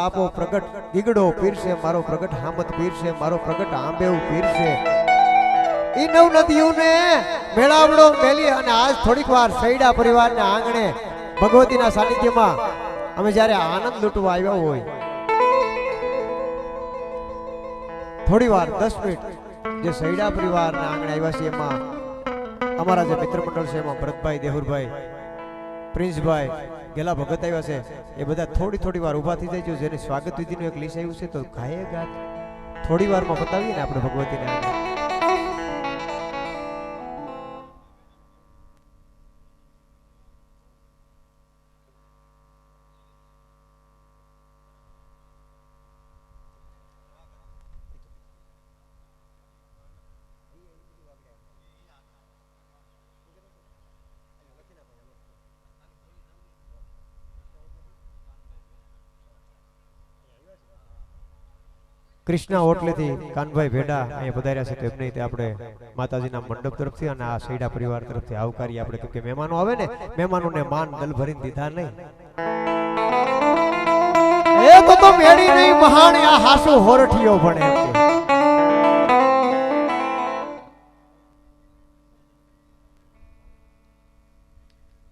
આપો પ્રગટ ગીગડો પીર મારો પ્રગટ હામત પીર છે મારો પ્રગટ આંબેવ પીર ઈ નવ નદીઓને મેળાવડો મેલી અને આજ થોડીક વાર સૈડા પરિવારના આંગણે ભગવતીના સાનિધ્યમાં અમે જ્યારે આનંદ લૂંટવા આવ્યા હોય, થોડી વાર, દસ મિનિટ જે સૈડા પરિવારના આંગણે આવ્યા છે એમાં, અમારા જે મિત્ર મંડળ છે એમાં ભરતભાઈ, દેહુરભાઈ, પ્રિન્સભાઈ, ગેલા ભગત આવ્યા છે, એ બધા થોડી થોડી વાર ઊભા થઈ જાય જેને સ્વાગત વિધિનું એક લિસ્ટ આવ્યું છે, તો ગાયે ગાત થોડી વારમાં બતાવીએ ને આપણે ભગવતીને. કૃષ્ણા હોટલેથી કાનભાઈ ભેડા અહીંયા પધાર્યા છે. તો એમને તે આપણે માતાજીના મંડપ તરફથી અને આ સૈડા પરિવાર તરફથી આવકારી આપણે કેમ મહેમાનો આવે ને, મહેમાનોને માન દલ ભરીને દીધા નહીં. એ તો તો મેળી નહીં મહાણ આ હાસો હોરઠિયો ભણે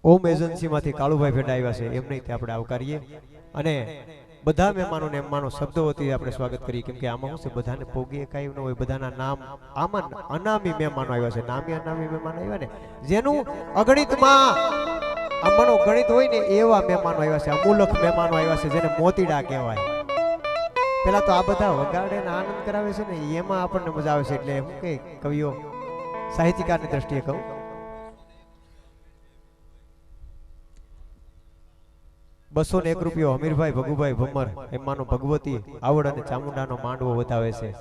ઓમ એજન્સીમાંથી કાળુભાઈ ભેડા આવ્યા છે. એમને આપણે આવકારીએ. અને બધા મહેમાનોને મહેમાનો શબ્દો વતી આપણે સ્વાગત કરીએ. કેમ કે આમાં શું છે, બધાને પોગી એકાય ન હોય, બધાના નામ આમાં અનામી મહેમાનો આવ્યા છે. નામી અનામી મહેમાનો આવ્યા ને, જેનું અગણિતમાં આમાંનો ગણિત હોય ને એવા મહેમાનો આવ્યા છે, અમૂલક મહેમાનો આવ્યા છે, જેને મોતીડા કહેવાય. પેલા તો આ બધા વગાડે ને આનંદ કરાવે છે ને, એમાં આપણને મજા આવે છે. એટલે હું કે કવિઓ, સાહિત્યકારની દ્રષ્ટિએ કહું. બસો ને એક રૂપિયો અમીરભાઈ ભગુભાઈ ભમર એમાંનો ભગવતી આવડ અને ચામુંડાનો માંડવો વધાવે છે.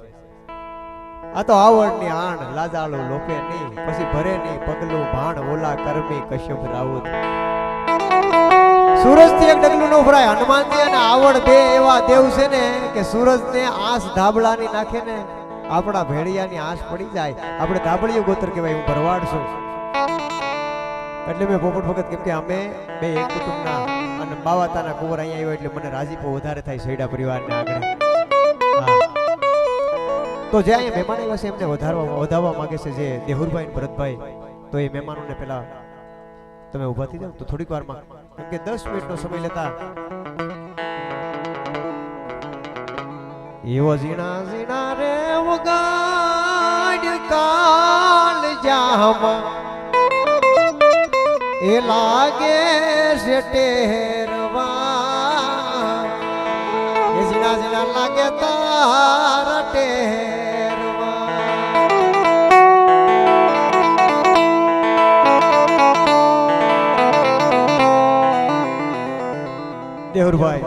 આ તો આવડની આણ લાજાળો લોપે નહીં પછી ભરે નહીં પગલું ભાણ ઓલા કરમી કશ્યપ રાઉત. સૂરજથી એક ડગલું નો ભરાય હનુમાનજી અને આવડ બે એવા દેવ છે ને કે સૂરજ ને આંસ ધાબળાની નાખે ને આપણા ભેડિયાની આસ પડી જાય. આપણે ધાબળિયું ગોત્ર કહેવાય હું ભરવાડ છું. એટલે મેં પોપટ વખત કેમ કે અમે બે એક કુટુંબના અને બાવાતાના કુંવર અહીંયા આવ્યો એટલે મને રાજીપો વધારે થાય સૈડા પરિવારને આગળ તો જે અહીંયા મહેમાન આવ્યા છે એમને વધારવા વધારવા માંગે છે જે દેહુરભાઈ ભરતભાઈ, તો એ મહેમાનોને પેલા તમે ઊભા થઈ જાઓ તો થોડીક વારમાં, કેમ કે દસ મિનિટનો સમય લેતા એવો ઝીણા ઝીણા રે વગાડ કાલ જામ. એ લાગે છે ટેરવા તારા ટેરવા. દેહુરભાઈ,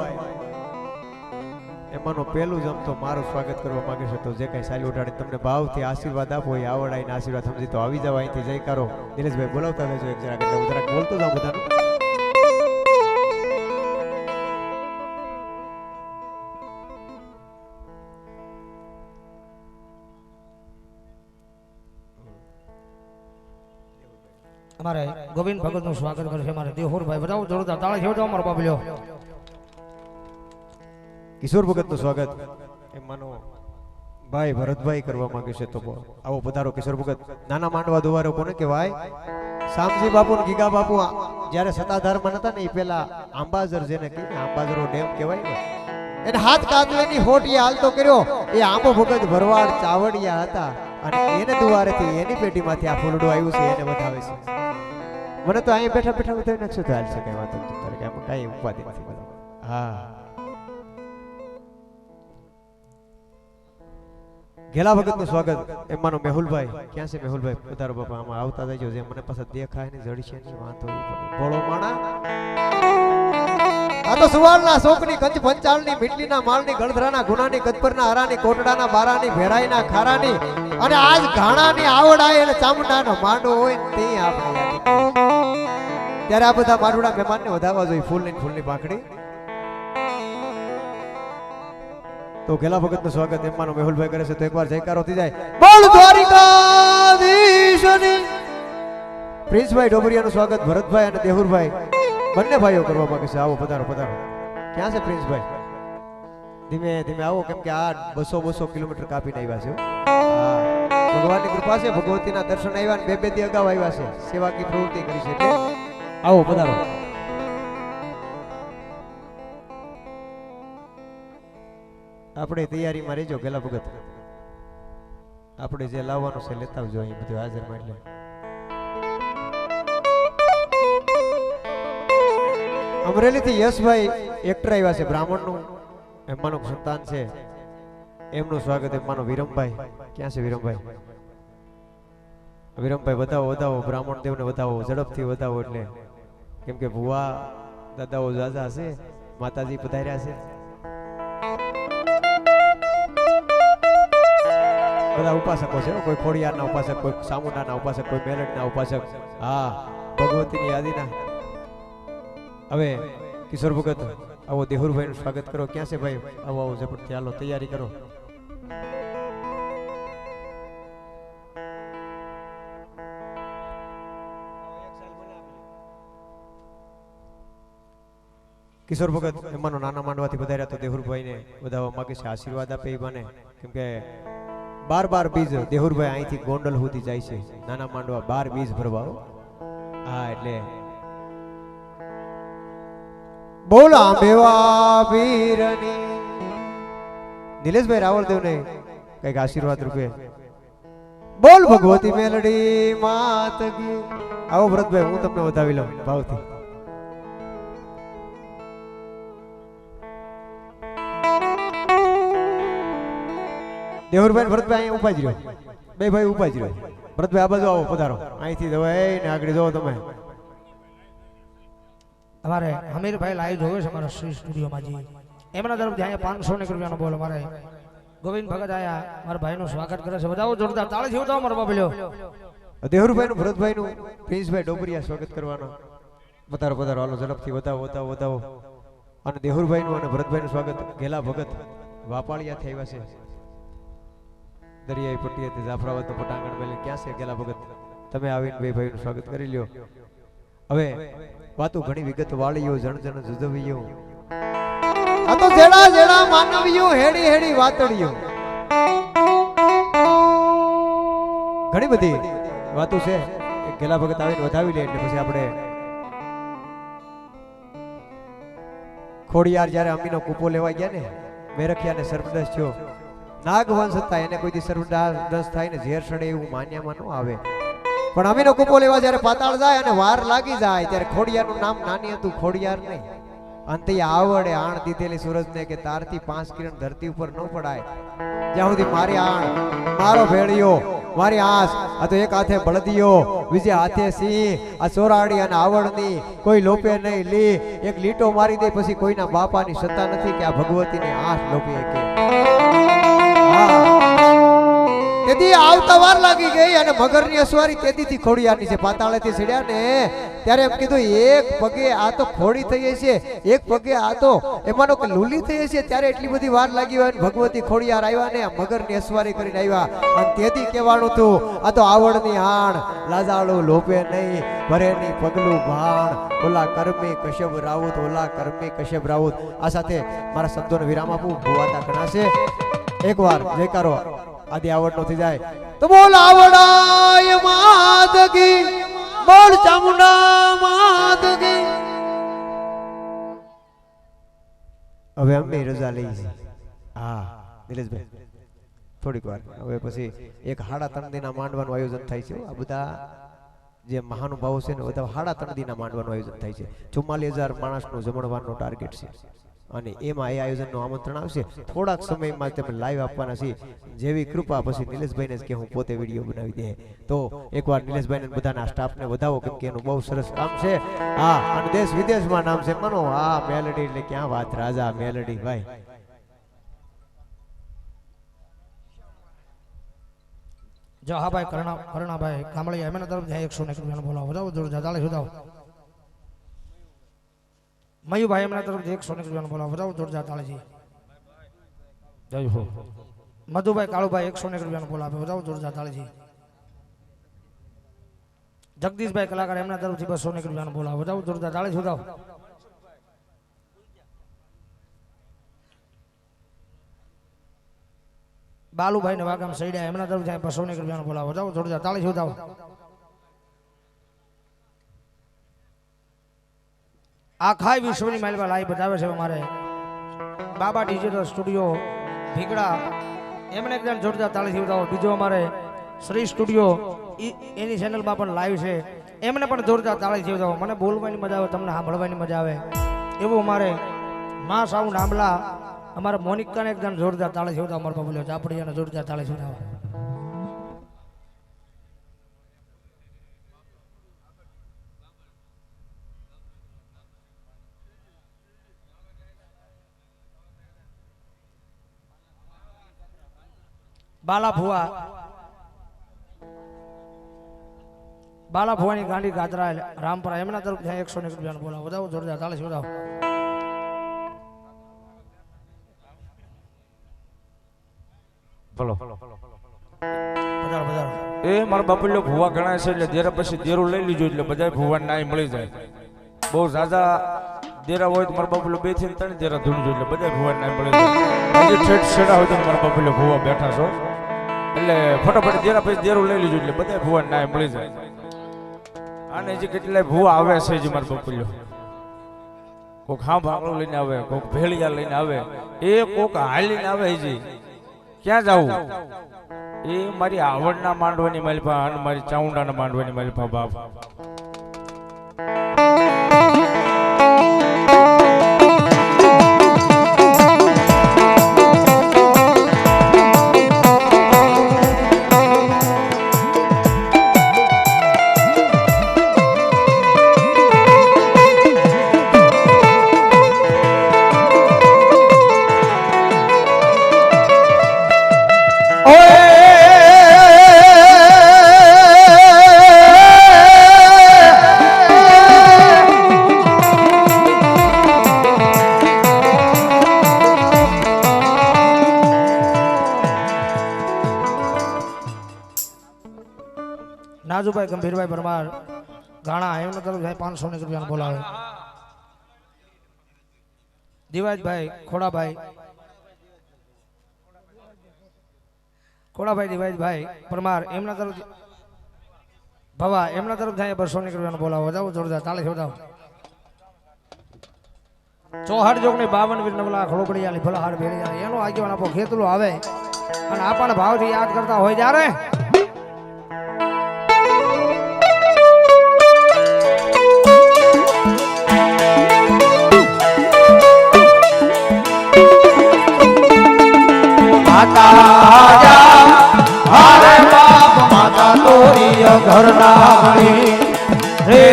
એમાંનો પહેલું જ મારું સ્વાગત કરવા માંગે છે. તો જે કઈ સાલી તમને ભાવથી આશીર્વાદ આપો, એ આવડાઈને આશીર્વાદ સમજી તો આવી જાવ અહીંથી. જયકારો. દિનેશભાઈ બોલાવતા રહેજો એક જરાક એટલે બોલતો જાઉં બધાનું. અમારે ગોવિંદ ભગતનું સ્વાગત કરશે અમારે દેહુરભાઈ બધા જોરદાર તાળા છેવટો અમારો બાબલ્યો કિશોર ભગતનું સ્વાગત. એ ભાઈ ભરતભાઈ કરવા માંગે છે તો આવો પધારો કિશોર ભગત. નાના માંડવા દોવારો કોને કહેવાય શામજી બાપુ ને ગીગા બાપુ જયારે સત્તાધારમાં નતા ને એ પેલા આંબાઝર જેને કહે આંબાઝરો ડેમ કહેવાય ને, એને હાથ કાદવેની હોટીએ હાલતો કર્યો. એ આંબો ભગત ભરવાડ ચાવડિયા હતા. અને એને દુવારેથી, એની પેટીમાંથી આ ફૂલડું આવ્યું છે, એને બતાવે છે. મને તો અહીં બેઠા બેઠા બધા નથી તો હાલશે કઈ વાંધો નથી તારે કઈ કાંઈ ઉપાધિ નથી હા. ઘેલા ભગતનું સ્વાગત. એમાંનો મેહુલભાઈ. ક્યાં છે મેહુલભાઈ? પધારો બાપા, આમાં આવતા જજો જે મને પાછા દેખાય ને જડી છે વાંધો. ભોળો માણા. આ તો સુવારના શોકની કંચ પંચાળની, મીટલીના માળની ગણધરાના ગુનાની ગદપરના હરાની, કોટડાના બારાની, ભેરાઈના ખારાની અને આજ ઘાણાની આવડાય અને ચામડાનો માંડો હોય તે આપણે ત્યારે આ બધા માડુડા મહેમાનને વધાવવા જોઈએ, ફૂલની ફૂલની પાંખડી. તો ગેલા ભગતનું સ્વાગત એમાંનો મેહુલભાઈ કરે છે, તો એકવાર જયકારો થઈ જાય. બોલ દ્વારિકાધીશની. પ્રિન્સભાઈ ડોબરિયાનું સ્વાગત, ભરતભાઈ અને દેહુરભાઈ. બંને ભાઈઓ કરવા માંગે છે. આવો, પધારો પધારો. ક્યાં છે પ્રિન્સભાઈ? ધીમે ધીમે આવો, કેમ કે આ બસો બસો કિલોમીટર કાપીને આવ્યા છે ભગવાનની કૃપા છે, ભગવતીના દર્શન આવ્યા બે બેથી અગાઉ આવ્યા છે. સેવાકી પ્રવૃત્તિ કરી છે આવો, પધારો. આપણે તૈયારીમાં રહેજો ગેલા ભગત. આપણે જે લાવવાનું છે, લેતા આવજો અહીં બધું હાજરમાં એટલે. અમરેલીથી યશભાઈ એક્ટર આવ્યા છે, બ્રાહ્મણનું. એમાંનું સંતાન છે. એમનું સ્વાગત એમનો વિરમભાઈ. ક્યાં છે વિરમભાઈ? વિરમભાઈ, વધાવો વધાવો, બ્રાહ્મણ દેવને વધાવો, ઝડપથી વધાવો એટલે. કેમ કે ભુવા દાદાઓ દાદા છે, માતાજી પધાર્યા છે. બધા ઉપાસકો છે કોઈ ખોડિયારના ઉપાસક, કોઈ સામુંડાના ઉપાસક, કોઈ મેલડના ઉપાસક. હા, ભગવતીની યાદીના. હવે કિશોર ભગત, આવો દેહુરભાઈ નું સ્વાગત કરો. ક્યાં છે ભાઈ? આવો આવો ઝપટથી હાલો, તૈયારી કરો. કિશોર ભગત, એમાંનો નાના માંડવાથી વધાર્યા તો દેહુરભાઈને વધાવવા માંગે છે. આશીર્વાદ આપે એ મને. કેમ કે બાર બાર બીજ દેહુરભાઈ અહીંથી ગોંડલ સુધી જાય છે. નાના માંડવા બાર બીજ ભરવા. હા, એટલે બોલા બેવા વીરની નિલેશભાઈ રાવળદેવ ને કંઈક આશીર્વાદ રૂપે. બોલ ભગવતી મેલડી માત આવો ભરતભાઈ હું તમને વધાવી લઉં ભાવથી. દેવરભાઈ ભરતભાઈ અહીંયા ઊભા જ રહ્યો. બે ભાઈ ઊભા જ રહ્યો. ભરતભાઈ આ બાજુ આવો પધારો. અહીંથી દવાઈ ને આગળ જવો તમે. અમારે હમીરભાઈ લાઈવ જોવે છે અમારા શ્રી સ્ટુડિયોમાં જઈ એમના તરફથી અહીંયા પાંચસો ને રૂપિયાનો બોલ અમારે. ગોવિંદ ભગત આયા, મારા ભાઈનું સ્વાગત કરે છે. બધા જોરદાર તાળી જેવું અમારો મારા બાબલ્યો દેહરુભાઈ નું ભરતભાઈ નું પ્રિન્સભાઈ ડોબરિયા સ્વાગત કરવાનો. વધારો વધારો હાલો ઝડપથી વધાવો વધાવો વધાવો. અને દેહુરભાઈ નું અને ભરતભાઈ નું સ્વાગત. ગેલા ભગત વાપાળિયા થઈ છે. દરિયાઈ પટ્ટી જાફરાબાદનું પટાંગણ મેલે. ક્યાં છે ગેલા ભગત? તમે આવીને બે ભાઈ નું સ્વાગત કરી લ્યો. હવે વાતો ઘણી વિગત વાળીઓ જણ જણ જુજવીઓ આ તો જેડા જેડા માનવીઓ હેડી હેડી વાતડીઓ. ઘણી બધી વાતો છે ગેલા ભગત આવીને વધાવી લે એટલે પછી આપણે ખોડિયાર જ્યારે અમીનો કૂપો લેવા ગયા ને મેરખિયાને સર્પદશ થયો. નાગવંશ હતા એને કોઈ દી સર્પદસ થાય ને ઝેર સડે એવું માન્યામાં ન આવે. પણ અમીનો કૂપો લેવા જ્યારે પાતાળ જાય અને વાર લાગી જાય, ત્યારે ખોડિયારનું નામ નાની હતું, ખોડિયાર નહીં. અંતે આવડે આણ દીધેલી સૂરજને કે તારથી પાંચ કિરણ ધરતી ઉપર ન પડાય. જ્યાં સુધી મારી આણ, મારો ભેળિયો, મારી આસ, આ તો એક હાથે બળદિયો, બીજે હાથે સિંહ, આ ચોરાડી અને આવડની, કોઈ લોપે નહીં, લી, એક લીટો મારી દે, પછી કોઈના બાપાની સત્તા નથી કે આ ભગવતીની આસ લોપી શકે. તેથી આવતા વાર લાગી ગઈ અને મગરની અસવારી તેદીથી ખોડિયાની છે. પાતાળેથી સીડ્યા ને ત્યારે એમ કીધું, એક પગે આ તો ખોડી થઈ છે એક પગે આ તો એમાંનો કે લૂલી થઈ છે ત્યારે એટલી બધી વાર લાગી હોય ને ભગવતી ખોડિયાર આવ્યા ને મગરની અસવારી કરીને આવ્યા. અને તેથી કહેવાનું હતું આ તો આવડની હાણ લાજાળું લોપે નહીં ભરે નહીં પગલું ભાણ, ઓલા કર્મી કશ્યપ રાઉત, ઓલા કર્મી કશ્યપ રાઉત. આ સાથે મારા શબ્દોને વિરામ આપું. ભુવાતા ઘણા છે. એકવાર જયકારો. આદિ આવડનો થઈ જાય. તો બોલ આવડાય માદગી, બોલ ચામુંડા માદગી. હવે અમે રજા લઈ. હા નિલેશભાઈ થોડીક વાર. હવે પછી એક હાડા ત્રણ દિના માંડવાનું આયોજન થાય છે આ બધા જે મહાનુભાવો છે ને, બધા હાડા ત્રણ દિના માંડવાનું આયોજન થાય છે. ચુમ્માલીસ હજાર માણસનું જમણવારનો ટાર્ગેટ છે. અને એમાં એ આયોજનનું આમંત્રણ આવશે. થોડાક સમયમાં તમે લાઈવ આપવાના છે જેવી કૃપા, પછી નિલેશભાઈને કે હું પોતે વીડિયો બનાવી દે. તો એકવાર નિલેશભાઈને બધાના સ્ટાફને વધાવો કેમ કે એનું બહુ સરસ કામ છે. હા, અને દેશ વિદેશમાં નામ છે. મનો હા મેલડી એટલે ક્યાં વાત? રાજા મેલડી ભાઈ. જો હા ભાઈ, કરણા કરણાભાઈ કામળિયા એમના જાય એકસો ને બોલાવો. બધાઓ જોરદાર તાળી સુધાવો મયુભાઈ એમના તરફથી એકસો ને રૂપિયાનો બોલાવો. બધાઓ જોરદાર તાળી છે. જય હો. મધુભાઈ કાળુભાઈ એકસો ને રૂપિયાનો બોલ આપે બતાવો જોરદાર તાળજી જગદીશભાઈ કલાકાર એમના તરફથી બસો ને રૂપિયાનો બોલ આપે બતાવો જોરદાર તાળી બતાવો બાલુભાઈ ને વાગામ સૈડ્યા એમના તરફથી બસો ને રૂપિયાનો બોલ આપે બતાવો જોરદાર તાળી બતાવો આખા વિશ્વની માલિકા લાઈવ બતાવે છે અમારે. બાબા ડિજિટલ સ્ટુડિયો ભીગડા, એમણે એકદમ જોરદાર તાળીથી બતાવો બીજો અમારે શ્રી સ્ટુડિયો એની ચેનલમાં પણ લાઈવ છે. એમને પણ જોરદાર તાળીથી બતાવો મને બોલવાની મજા આવે, તમને સાંભળવાની મજા આવે. એવું અમારે મા સાઉન્ડ આંબલા અમારે મોનિકાને એકદમ જોરદાર તાળીથી બતાવો અમારા બાબુલો ચાપડીયાને જોરદાર તાળીથી બતાવો બાલા ભુવા બાલા ભુવાની ગાંડી ગાદરા રામપરા. એમના તરફ એકસો ને રૂપિયાનો બોલાવો. વધાવો જોરદાર. ચાલીસ વધાવો. ભલો એ મારા બાપુલ્યો ભૂવા ગણાય છે એટલે દેરા પછી દેરું લઈ લીધું એટલે બધા ભૂવા નાય મળી જાય. બહુ ઝાઝા દેરા હોય તો મારા બાપુલ્યો બેથી ત્રણ દેરા ધૂણજો એટલે બધા ભૂવા નાય મળી જાય. છેડા હોય તો મારા બાપુલ્યો ભૂવા બેઠા છો. એટલે ફટાફટ દેરા પછી દેરું લઈ લીધું એટલે બધા ભૂવા ના મળી જાય. અને હજી કેટલાય ભૂવા આવે છે જે મારા બપુલ્યો કોક હા ભાંગડો લઈને આવે, કોક ભેળિયા લઈને આવે, એ કોક હાલીને આવે હજી. ક્યાં જાવું? એ મારી આવડના માંડવાની માલિપા અને મારી ચાઉંડાના માંડવાની માલિપા બાપ. નાજુભાઈ ગંભીરભાઈ પરમાર ગાણા એમના તરફ પાંચસો ને રૂપિયા રૂપિયાનો બોલાવે. દિવાજભાઈ, ખોડાભાઈ. ખોડાભાઈ, દિવાજભાઈ પરમાર એમના તરફ ભવા એમના તરફ જાય બસો ને રૂપિયાનો બોલાવો. જાઓ, જોરદાર, તાળી જોડાવો ચોહાડ જોગની બાવન વીર નવલા ખોડપડિયાની ફલહાર ભેળી એનો આગેવાન આપો, ખેતલો આવે. અને આપણને ભાવથી યાદ કરતા હોય જ્યારે ઘરના રે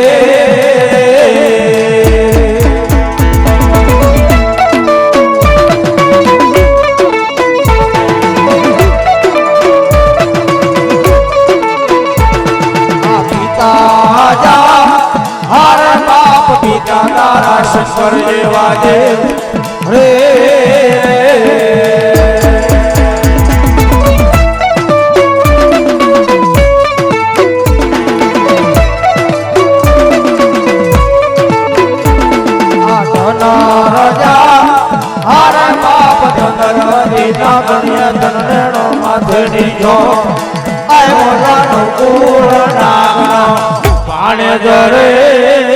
પિતા જા હર બાપ પિતા તારા શંકર જેવા દેવ રે માથેની જો મોરાનો કુળ નાગનો પાણે જરે.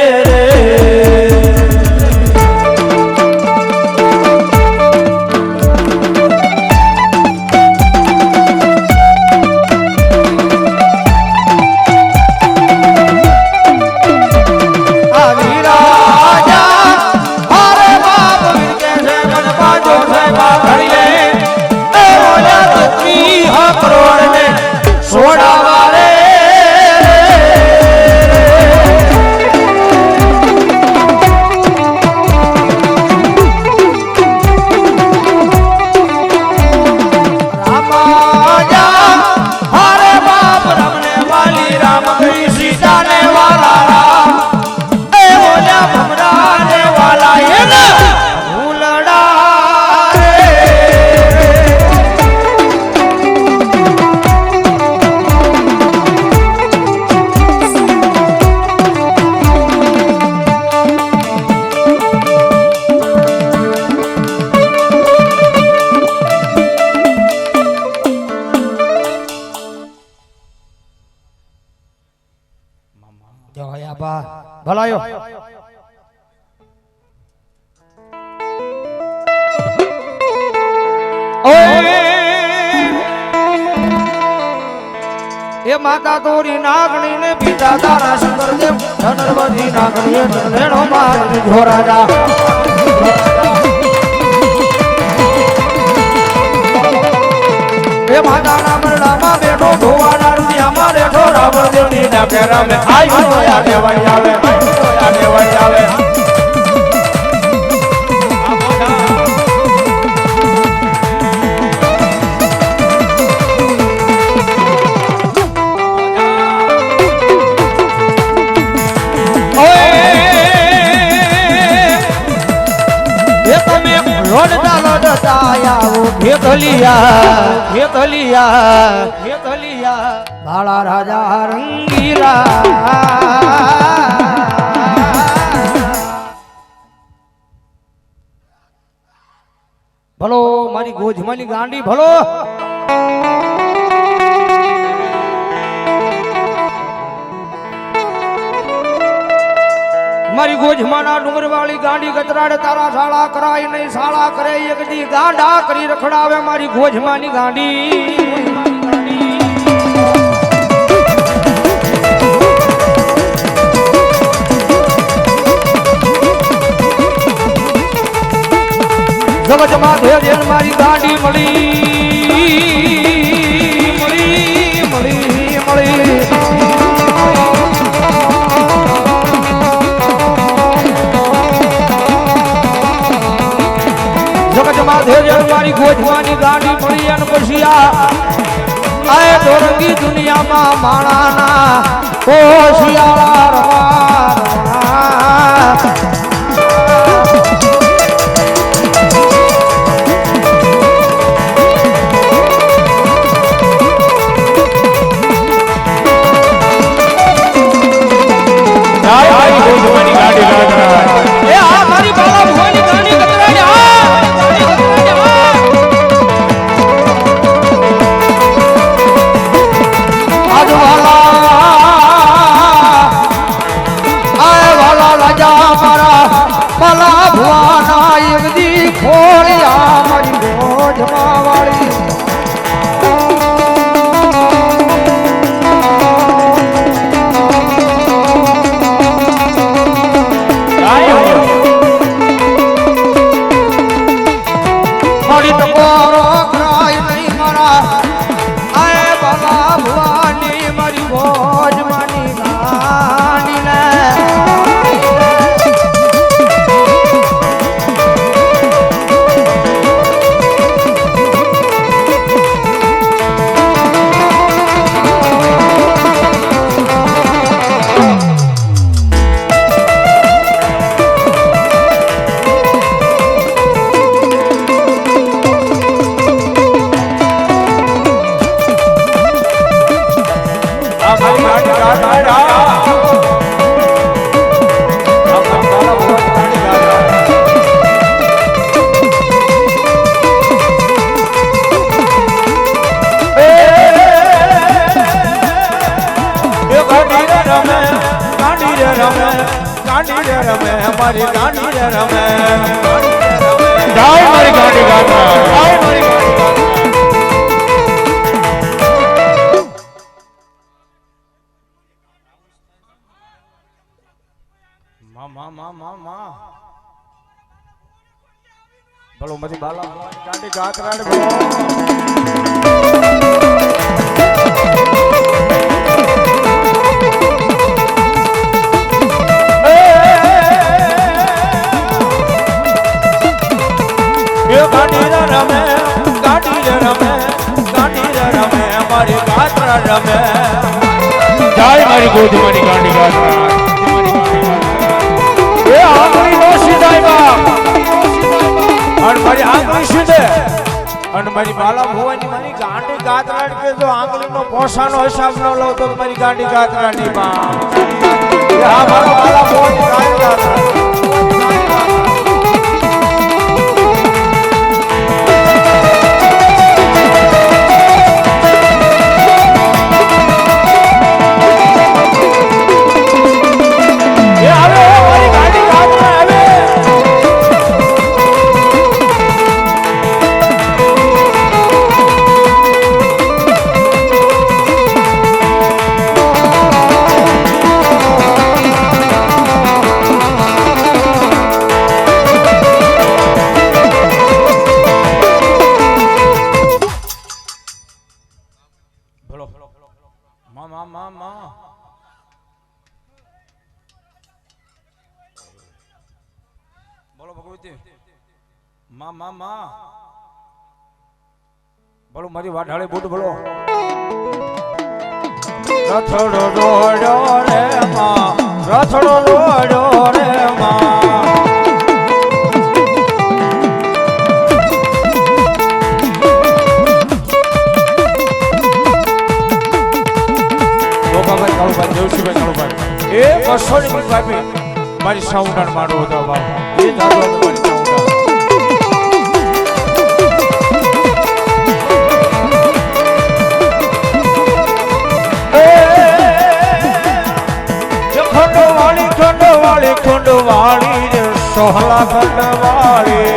એ માતા તોરી નાગણી ને પિતા તારા શંકર દેવ. ધનર્વતી નાગણી ધનેણો મારી દીધો એ માતા ના મરડામાં બેઠો ધોવાના રૂપિયામાં બેઠો રાવણ દેવની ના પેરામે આયો યા દેવાઈ આવે આયો યા દેવાઈ આવે. આવો. ભેખલિયા ભેખલિયા ભેખલિયા બાળા રાજા રંગીલા ભલો મારી ગોજમાની ગાંડી ભલો. મારી ગોજમાના ડુંગરવાળી ગાંડી ગતરાડે તારા શાળા કરાય નહીં શાળા કરે એક દી ગાંડા કરી રખડાવે મારી ગોજમાની ગાંડી. જગતમાં ધેર મારી ગાડી મળી. મારી ગોઠવાની ગાડી મળી અને પછી આ દોરંગી દુનિયામાં માણાના કોશિયાળા રવા મારી ગાંડી રે રમે. જાય મારી ગાડી ગાંડા જાય મારી ગાંડી ગાંડા મા મા મા મા મા. ભલો મથી બાલા. ભવાની ગાતરાડ ગાંડી રે રમે ગાંડી રમે ગાંડી રમે મારી ગાતરા રમે. જાય મારી ગોધમાની ગાંડી ગાંડા એ આંગળી નો સીધાય અને મારી આંગળી સીધે. અને મારી બાલા ભુવાની મારી ગાંડી ગાતરાડ કે જો આંગળી પોસાનો હિસાબ ન લઉં તો મારી ગાંડી ગાતરાડી બા એ મારા બાલા ભુવાની ગાંડી ગાતરાડ બોલો, મારી વાઢાળે બૂટ બોલો. રથડો દોડ્યો રે માં, રથડો દોડ્યો રે માં. એ બસો ની ભાઈ મારી સાઉન્ડ મારો હતો બાપા. એ વાળી કુંડ વાળી સોહલા કુંડ વાળી.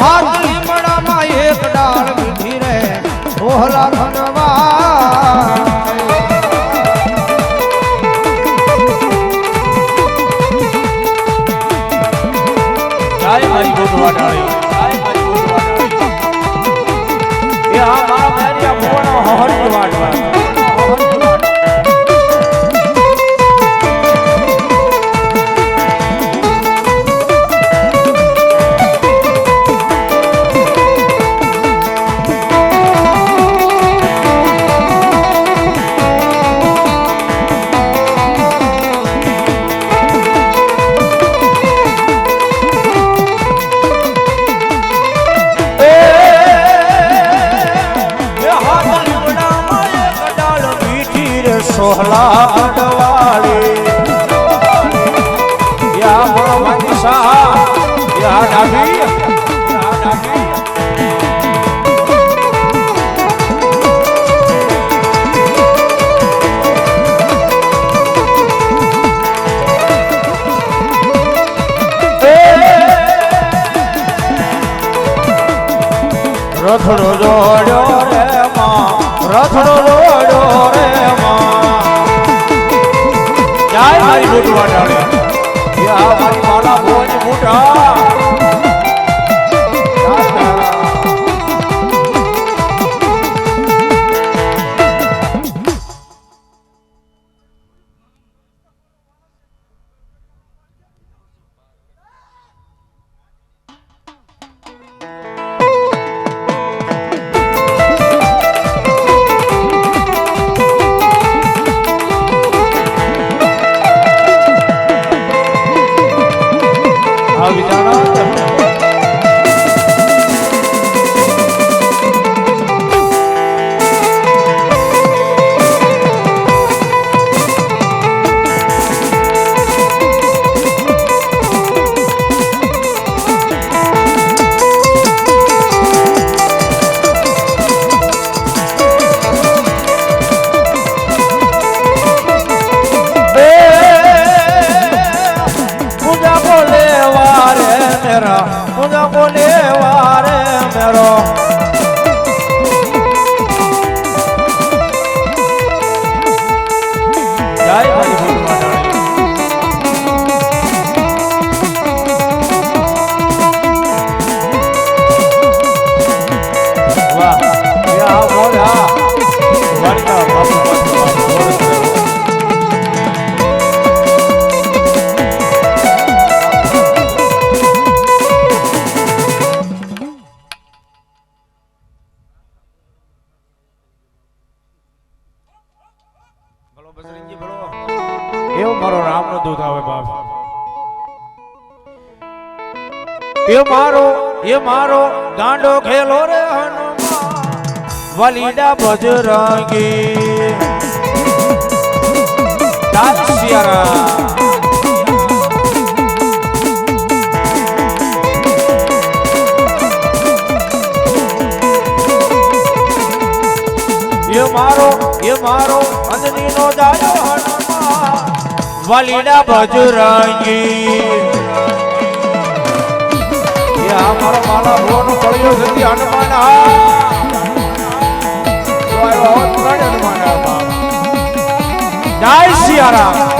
હાથ લીમડામાં એક ડાળ મીઠી રે ઓહલા સા યા ડાબી યા ડાબી રથડો દોડ્યો રે માં. રથડો દોડ્યો રે માં. જય મારી બુટવા ડાળે વલીડા બજરંગી. દાસ સિયારા એ મારો એ મારો અંજનીનો જાયો હનુમાન. વલીડા બજરંગી. એ આ મારો માલા ભોનો પડ્યો જતી હનુમાન. આ જય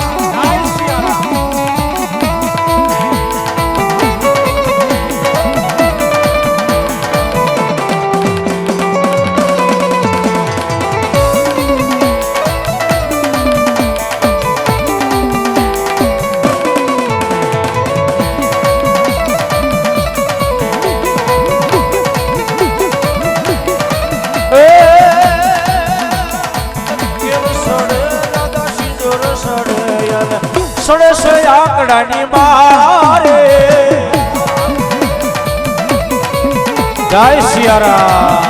જય સિયારામ જય સિયારામ.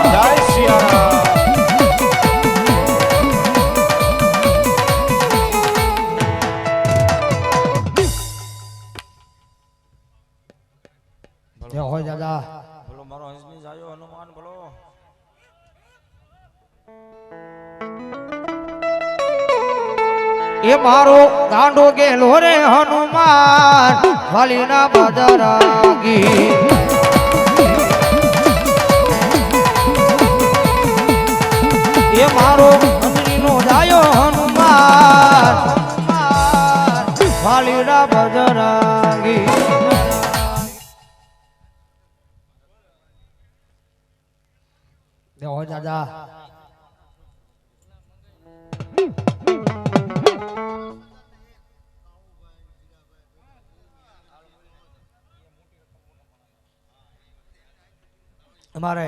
એ મારો ગાંડો ગેલો રે હનુમાન, વાલીના બદરાગી એ મારો અંજનીનો જાયો હનુમાન, વાલીના બદરાગી દાદા અમારે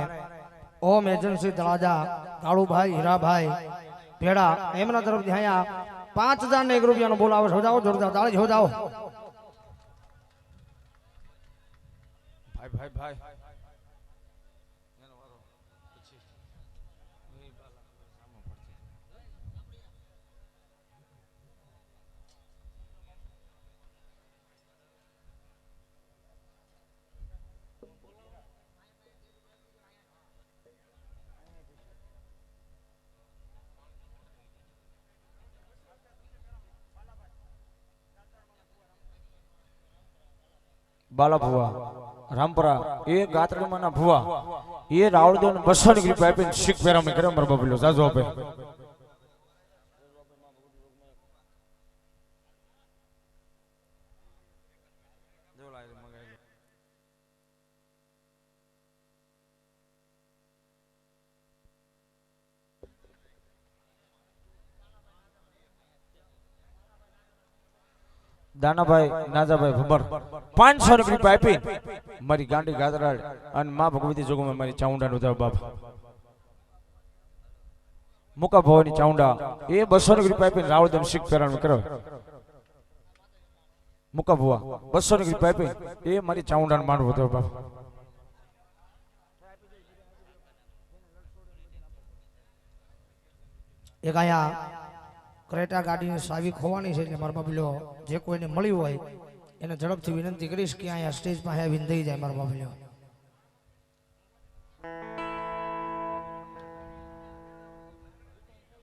ઓમ એજન્સી તળાજા કાળુભાઈ હીરાભાઈ ભેડા, એમના તરફથી અહીંયા પાંચ હજાર ને એક રૂપિયાનો બોલાવો છે. જાઓ, જોરદાર તાળી હો, જાઓ. ભાઈ ભાઈ ભાઈ. બાલા ભુવા રામપરા, એ ગાત્રડીમાંના ભુવા, એ રાવળદેવ બસો ની ગ્રીપ આપીને શીખ પેરામણી કરે મારા બાબુલો જાજો આપે. દાનાભાઈ, નાજાભાઈ ભબર. પાંચસો રૂપિયા આપી. મારી ગાંડી ગાદરાડ અને મા ભગવતી જોગમાં મારી ચાઉંડા નું બાપા. મુકા ભવાની ચાઉંડા એ બસો રૂપિયા આપી આપીને રાવળદેવ શીખ પહેરાણ કરો મુકા ભુવા, બસો ગ્રીપ આપી એ મારી ચાઉંડા નો માંડવો હતો બાપા. એક અહીંયા ક્રેટા ગાડીની સાવી ખોવાની છે એટલે મારા બાબલો જે કોઈને મળ્યું હોય, એને ઝડપથી વિનંતી કરીશ કે અહીંયા સ્ટેજ પાસે દઈ જાય મારા બાબલ્યો